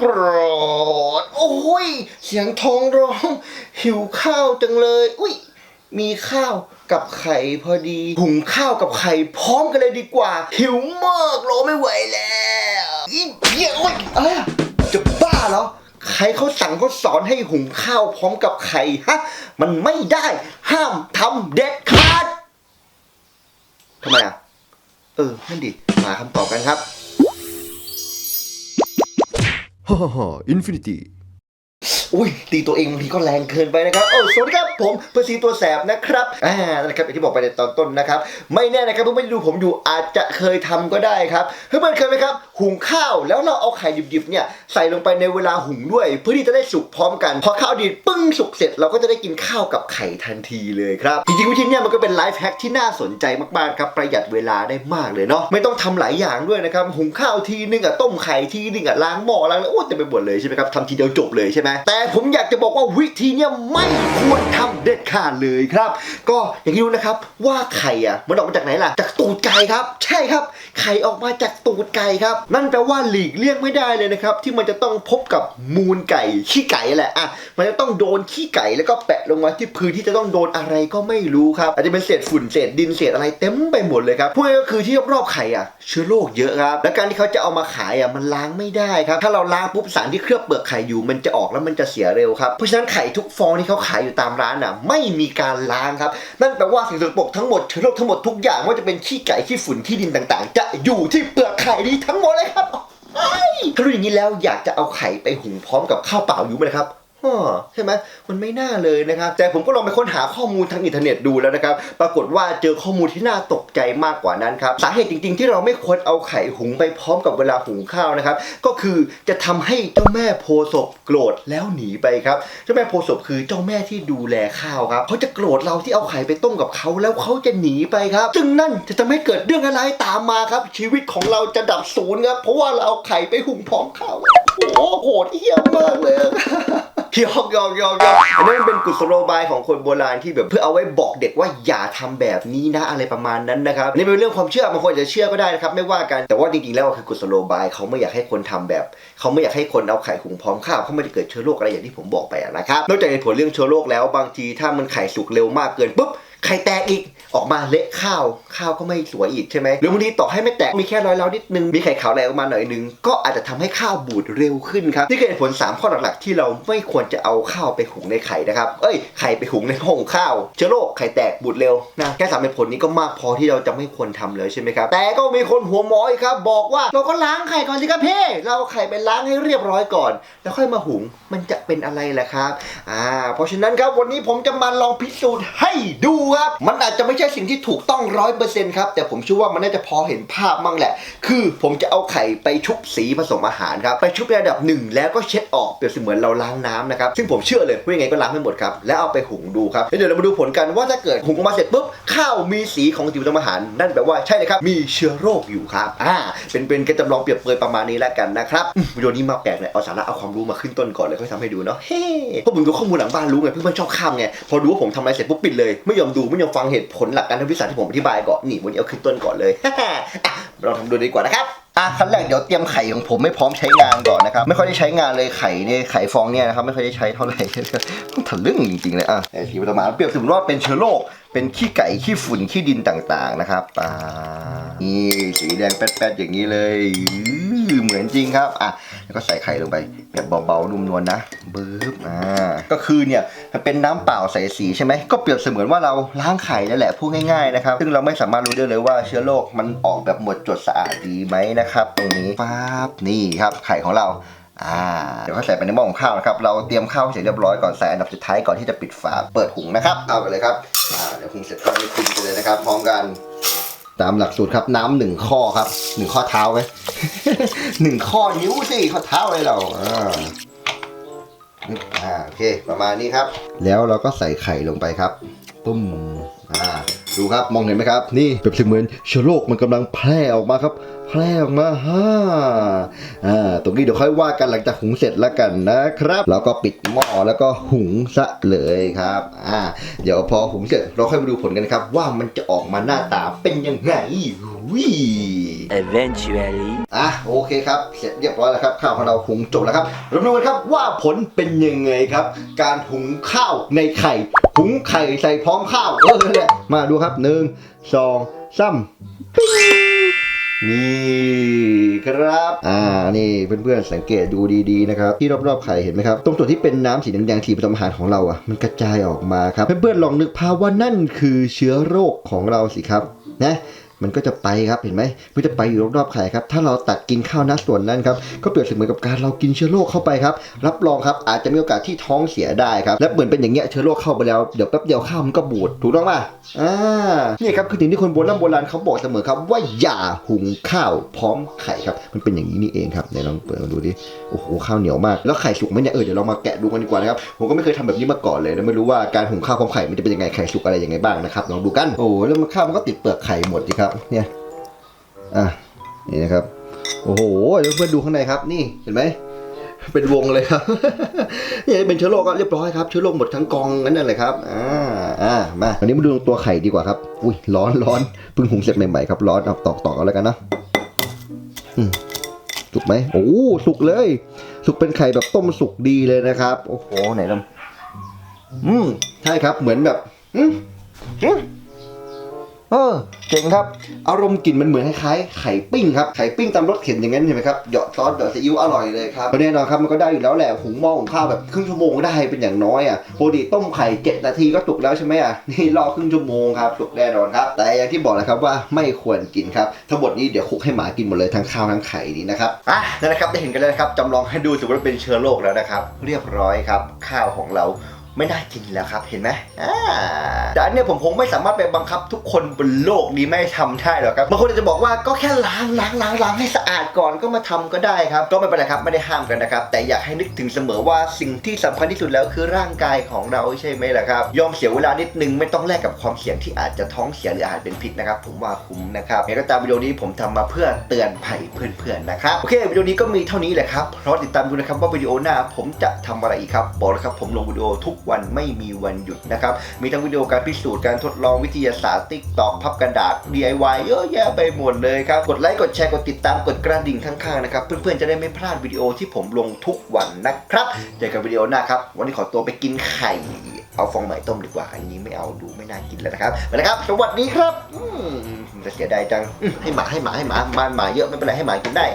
กรดโอ้ย เสียงท้องร้อง หิวข้าวจังเลย อุ้ย มีข้าวกับไข่พอดี หุงข้าวกับไข่พร้อมกันเลยดีกว่า หิวมากรอไม่ไหวแล้วอีเหี้ยโอ้ยอะไรอะจะบ้าเหรอ ใครเขาสั่งเขาสอนให้หุงข้าวพร้อมกับไข่ฮะ มันไม่ได้ ห้ามทำเด็ดขาดทำไมอะ เออ นั่นดิ มาคำตอบกันครับ ฮ่าฮ่าฮ่าอินฟินิตี้ อุ้ยตีตัวเองบางทีก็แรงเกินไปนะครับโอ้สวัสดีครับผมเพื่อซีตัวแสบนะครับอ่านะครับอย่างที่บอกไปในตอนต้นนะครับ ไม่แน่นะครับเพื่อนๆที่ดูผมอยู่อาจจะเคยทำก็ได้ครับเพื่อนๆเคยไหมครับ หุงข้าวแล้วเราเอาไข่ดิบๆเนี่ยใส่ลงไปในเวลาหุงด้วย เพื่อที่จะได้สุกพร้อมกัน พอข้าวดีดปึ้งสุกเสร็จ เราก็จะได้กินข้าวกับไข่ทันทีเลยครับ จริงๆวิธีเนี้ยมันก็เป็นไลฟ์แฮกที่น่าสนใจมากๆครับประหยัดเวลาได้มากเลยเนาะไม่ต้องทำหลายอย่างด้วยนะครับหุงข้าวทีนึงอะต้มไข่ทีนึงอะล้างหม้อล้างแล้วโอ้เต็มไปหมดเลยใช่ไหมครับทำทีเดียวจบเลยใช่ไหมแต่ผมอยากจะบอกว่าวิธีเนี้ยไม่ควรทำเด็ดขาดเลยครับ ก็อย่างที่รู้นะครับว่าไข่อะมันออกมาจากไหนล่ะจากตูดไก่ครับ ใช่ครับ ไข่ออกมาจากตูดไก่ครับนั่นแปลว่าหลีกเลี่ยงไม่ได้เลยนะครับ ที่มันจะต้องพบกับมูลไก่ขี้ไก่แหละอะมันจะต้องโดนขี้ไก่แล้วก็แปะลงมาที่พื้นที่จะต้องโดนอะไรก็ไม่รู้ครับอาจจะเป็นเศษฝุ่นเศษดินเศษอะไรเต็มไปหมดเลยครับพวกนี้ก็คือที่รอบๆไข่อะเชื้อโรคเยอะครับและการที่เขาจะเอามาขายอะมันล้างไม่ได้ครับถ้าเราล้างปุ๊บสารที่เคลือบเปลือกไข่อยู่มันจะออกแล้วมันจะเสียเร็วครับเพราะฉะนั้นไข่ทุกฟองที่เขาขายอยู่ตามร้านอะไม่มีการล้างครับนั่นแปลว่าสิ่งสกปรกทั้งหมดเชื้อโรคทั้งหมดทุกอย่างว่าจะเป็นขี้ไก่ขี้ฝุ่นขี้ดินต่างๆ จะอยู่ที่เปลือก ไข่ดีทั้งหมดเลยครับถ้ารู้อย่างนี้แล้วอยากจะเอาไข่ไปหุงพร้อมกับข้าวเปล่าอยู่ไหมครับ ฮ่อใช่ไหมมันไม่น่าเลยนะครับ แต่ผมก็ลองไปค้นหาข้อมูลทางอินเทอร์เน็ตดูแล้วนะครับ ปรากฏว่าเจอข้อมูลที่น่าตกใจมากกว่านั้นครับ สาเหตุจริง ๆ ที่เราไม่ควรเอาไข่หุงไปพร้อมกับเวลาหุงข้าวนะครับ ก็คือจะทำให้เจ้าแม่โพศพโกรธแล้วหนีไปครับ เจ้าแม่โพศพคือเจ้าแม่ที่ดูแลข้าวครับเขาจะโกรธเราที่เอาไข่ไปต้มกับเขาแล้วเขาจะหนีไปครับ ซึ่งนั่นจะทำให้เกิดเรื่องอะไรตามมาครับ ชีวิตของเราจะดับศูนย์ครับ เพราะว่าเราเอาไข่ไปหุงพร้อมข้าว โอ้โหโหดเหี้ยมากเลย ยอกยอกยอกยอกอันนี้มันเป็นกุศโลบายของคนโบราณที่แบบเพื่อเอาไว้บอกเด็กว่าอย่าทำแบบนี้นะอะไรประมาณนั้นนะครับอันนี้เป็นเรื่องความเชื่อบางคนจะเชื่อก็ได้นะครับไม่ว่ากันแต่ว่าจริงๆแล้วคือกุศโลบายเขาไม่อยากให้คนทำแบบ เขาไม่อยากให้คนเอาไข่หุงพร้อมข้าวเขาไม่ได้เกิดเชื้อโรคอะไรอย่างที่ผมบอกไปนะครับนอกจากเหตุผลเรื่องเชื้อโรคแล้วบางทีถ้ามันไข่สุกเร็วมากเกินปุ๊บ ไข่แตกอีกออกมาเละข้าวข้าวก็ไม่สวยอีกใช่ไหมหรือบางทีต่อให้ไม่แตกมีแค่รอยเล้านิดนึงมีไข่ขาวแหลกออกมาหน่อยนึงก็อาจจะทำให้ข้าวบูดเร็วขึ้นครับนี่คือเหตุผล 3 ข้อหลักๆ ที่เราไม่ควรจะเอาข้าวไปหุงในไข่นะครับเอ้ยไข่ไปหุงในห้องข้าวเชื้อโรคไข่แตกบูดเร็วนะแค่สามเหตุผลนี้ก็มากพอที่เราจะไม่ควรทำเลยใช่ไหมครับแต่ก็มีคนหัวหมออีกครับบอกว่าเราก็ล้างไข่ก่อนสิครับพี่เราไข่ไปล้างให้เรียบร้อยก่อน แล้วค่อยมาหุงมันจะเป็นอะไรล่ะครับอ่าเพราะฉะนั้นครับวันนี้ผมจะมาลองพิสูจน์ให้ดูครับ มันอาจจะไม่ใช่สิ่งที่ถูกต้องร้อยเปอร์เซ็นต์ครับ แต่ผมเชื่อว่ามันน่าจะพอเห็นภาพมั่งแหละ คือผมจะเอาไข่ไปชุบสีผสมอาหารครับ ไปชุบในระดับหนึ่งแล้วก็เช็ดออกเปรียบเสมือนเราล้างน้ำนะครับ ซึ่งผมเชื่อเลยว่ายังไงก็ล้างไม่หมดครับ แล้วเอาไปหุงดูครับแล้วเดี๋ยวเรามาดูผลกันว่าถ้าเกิดหุงออกมาเสร็จปุ๊บข้าวมีสีของสีผสมอาหาร นั่นแปลว่าใช่เลยครับ มีเชื้อโรคอยู่ครับ อ่า เป็นเป็นการจำลองเปรียบเปรยประมาณนี้แล้วกันนะครับวิดีโอนี้มาแปลกเลยเอาสาระเอาความรู้มาขึ้นต้นก่อนเลยค่อยทำให้ดูเนาะเฮ้เพราะผมดูข้อมูลหลังบ้านรู้ไงเพื่อนๆชอบข้ามไงพอรู้ว่าผมทำอะไรเสร็จปุ๊บปิดเลยไม่ยอมดูไม่ยอมฟังเหตุผลหลักการทางวิทยาศาสตร์ที่ผมอธิบายก่อนนี่วันนี้เอาขึ้นต้นก่อนเลยอะเราทำดูดีกว่านะครับอะขั้นแรกเดี๋ยวเตรียมไข่ของผมไม่พร้อมใช้งานก่อนนะครับไม่ค่อยได้ใช้งานเลยไข่เนี่ยไข่ฟองเนี่ยนะครับไม่ค่อยได้ใช้เท่าไหร่ต้องทะลึ่งจริงๆเลยอะไอ้สีผสมอาหาเปรียบเสมือนว่าเป็นเชื้อโรคเป็นขี้ไก่ขี้ฝุ่นขี้ดินต่างๆนะครับอ่านี่สีแดงแป๊ดๆอย่างนี้เลย เหมือนจริงครับอะแล้วก็ใส่ไข่ลงไปแบบเบาๆนุ่มนวลนะบึ๊บอ่าก็คือเนี่ยมันเป็นน้ำเปล่าใส่สีใช่ไหมก็เปรียบเสมือนว่าเราล้างไข่นั่นแหละพูดง่ายๆนะครับซึ่งเราไม่สามารถรู้ได้เลยว่าเชื้อโรคมันออกแบบหมดจดสะอาดดีไหมนะครับ ตรงนี้ปั๊บนี่ครับไข่ของเราอ่าเดี๋ยวก็ใส่ไปในหม้อของข้าวนะครับ เราเตรียมข้าวเสร็จเรียบร้อยก่อนใส่อันดับสุดท้ายก่อนที่จะปิดฝาเปิดหุงนะครับ เอาไปเลยครับอ่าเดี๋ยวหุงเสร็จก็ไปกินกันเลยนะครับ พร้อมกัน ตามหลักสูตรครับน้ำหนึ่งข้อครับหนึ่งข้อเท้าไหมหนึ่งข้อนิ้วสิข้อเท้าเลยเราอ่าอ่าโอเคประมาณนี้ครับ แล้วเราก็ใส่ไข่ลงไปครับตุ้มอ่าดูครับมองเห็นไหมครับ นี่เปรียบเสมือนเชื้อโรคมันกำลังแพร่ออกมาครับ แพร่ออกมาฮ่าอ่าตรงนี้เดี๋ยวค่อยว่ากันหลังจากหุงเสร็จแล้วกันนะครับ แล้วก็ปิดหม้อแล้วก็หุงซะเลยครับอ่าเดี๋ยวพอหุงเสร็จเราค่อยมาดูผลกันนะครับ ว่ามันจะออกมาหน้าตาเป็นยังไงวิ Eventually. อะโอเคครับ เสร็จเรียบร้อยแล้วครับ ข้าวของเราหุงจบแล้วครับเราดูกันครับว่าผลเป็นยังไงครับ การหุงข้าวในไข่ หุงไข่ใส่พร้อมข้าวเออเนี่ยมาดูครับหนึ่งสองสามปิ้ง นี่ครับ อ่า นี่เพื่อนๆสังเกตดูดีๆนะครับ ที่รอบๆไข่เห็นไหมครับ ตรงส่วนที่เป็นน้ำสีแดงๆที่ผสมอาหารของเราอะ มันกระจายออกมาครับ เพื่อนๆลองนึกภาพว่านั่นคือเชื้อโรคของเราสิครับ นะ มันก็จะไปครับเห็นไหมมันจะไปอยู่รอบๆไข่ครับถ้าเราตัดกินข้าวน้าส่วนนั้นครับก็เปรียบเสมือนกับการเรากินเชื้อโรคเข้าไปครับรับรองครับอาจจะมีโอกาสที่ท้องเสียได้ครับและเหมือนเป็นอย่างเงี้ยเชื้อโรคเข้าไปแล้วเดี๋ยวแป๊บเดียวข้าวมันก็บูดถูกต้องป่ะอ่านี่ครับคือสิ่งที่คนโบราณโบราณเขาบอกเสมอครับ ว่าอย่าหุงข้าวพร้อมไข่ครับ มันเป็นอย่างนี้นี่เองครับไหนลองเปิดมาดูดิโอ้โหข้าวเหนียวมากแล้วไข่สุกไหมเนี่ยเออเดี๋ยวเรามาแกะดูกันดีกว่านะครับผมก็ไม่เคยทำแบบนี้มาก่อนเลยนะไม่รู้ว่าการหุงข้าวพร้อมไข่มันจะเป็นยังไงไข่สุกอะไรยังไงบ้างนะครับลองดูกันโอ้แล้วข้าวมันก็ติดเปลือกไข่หมดสิครับเนี่ย อะ นี่นะครับ โอ้โห เพื่อนดูข้างในครับ นี่ เห็นไหม เป็นวงเลยครับนี่เป็นเชื้อโรคก็เรียบร้อยครับ เชื้อโรคหมดทั้งกองนั่นเลยครับ อ่า อ่า มาวันนี้มาดูตัวไข่ดีกว่าครับ อุ้ย ร้อนร้อนเพิ่งหุงเสร็จใหม่ๆครับ ร้อนเอาตอกตอกเอาแล้วกันนะสุกไหม โอ้ สุกเลย สุกเป็นไข่แบบต้มสุกดีเลยนะครับ โอ้โห ไหนลำอืม ใช่ครับ เหมือนแบบ อืมอืม เออเจ๋งครับ อารมณ์กลิ่นมันเหมือนคล้ายๆไข่ปิ้งครับ ไข่ปิ้งตามรสเข็นอย่างนั้นเห็นไหมครับ เหยาะซอสเหยาะซีอิ๊วอร่อยเลยครับแน่นอนครับมันก็ได้อยู่แล้วแหละหุงหม้อหุงข้าวแบบครึ่งชั่วโมงได้เป็นอย่างน้อยอะปกติต้มไข่เจ็ดนาทีก็สุกแล้วใช่ไหมอะ นี่รอครึ่งชั่วโมงครับสุกแน่นอนครับ แต่อย่างที่บอกแหละครับว่าไม่ควรกินครับ ทั้งหมดนี้เดี๋ยวคุกให้หมากินหมดเลยทั้งข้าวทั้งไข่นี้นะครับ อะนั่นนะครับได้เห็นกันแล้วนะครับจำลองให้ดูสิว่าเป็นเชื้อโรคแล้วนะครับ เรียบร้อยครับ ข้าวของเรา ไม่น่ากินแล้วครับ เห็นไหมแต่อันนี้ผมคงไม่สามารถไปบังคับทุกคนบนโลกนี้ไม่ให้ทำได้หรอกครับบางคนอาจจะบอกว่าก็แค่ล้างล้างล้างล้างให้สะอาดก่อนก็มาทำก็ได้ครับ ก็ไม่เป็นไรครับไม่ได้ห้ามกันนะครับ แต่อยากให้นึกถึงเสมอว่าสิ่งที่สำคัญที่สุดแล้วคือร่างกายของเราใช่ไหมล่ะครับ ยอมเสียเวลานิดนึงไม่ต้องแลกกับความเสี่ยงที่อาจจะท้องเสียหรืออาจเป็นพิษนะครับ ผมว่าคุ้มนะครับยังไงก็ตามวิดีโอนี้ผมทำมาเพื่อเตือนภัยเพื่อนๆนะครับโอเควิดีโอนี้ก็มีเท่านี้แหละครับเพราะติดตามดูนะครับว่าวิดีโอหน้าผมจะทำอะไรอีกครับบอกเลยครับผมลงวิดีโอทุกวันไม่มีวันหยุดนะครับ มีทั้งวิดีโอการพิสูจน์การทดลองวิทยาศาสตร์ติ๊กตอกพับกระดาษ DIY เยอะแยะไปหมดเลยครับ กดไลค์กดแชร์กดติดตามกดกระดิ่งข้างๆนะครับ เพื่อนๆจะได้ไม่พลาดวิดีโอที่ผมลงทุกวันนะครับเจอกันวิดีโอหน้าครับ วันนี้ขอตัวไปกินไข่เอาฟองใหม่ต้มดีกว่า อันนี้ไม่เอาดูไม่น่ากินแล้วนะครับไปแล้วครับ สวัสดีครับจะเสียดายจังให้หมาให้หมาให้หมาบ้านหมาเยอะไม่เป็นไรให้หมากินได้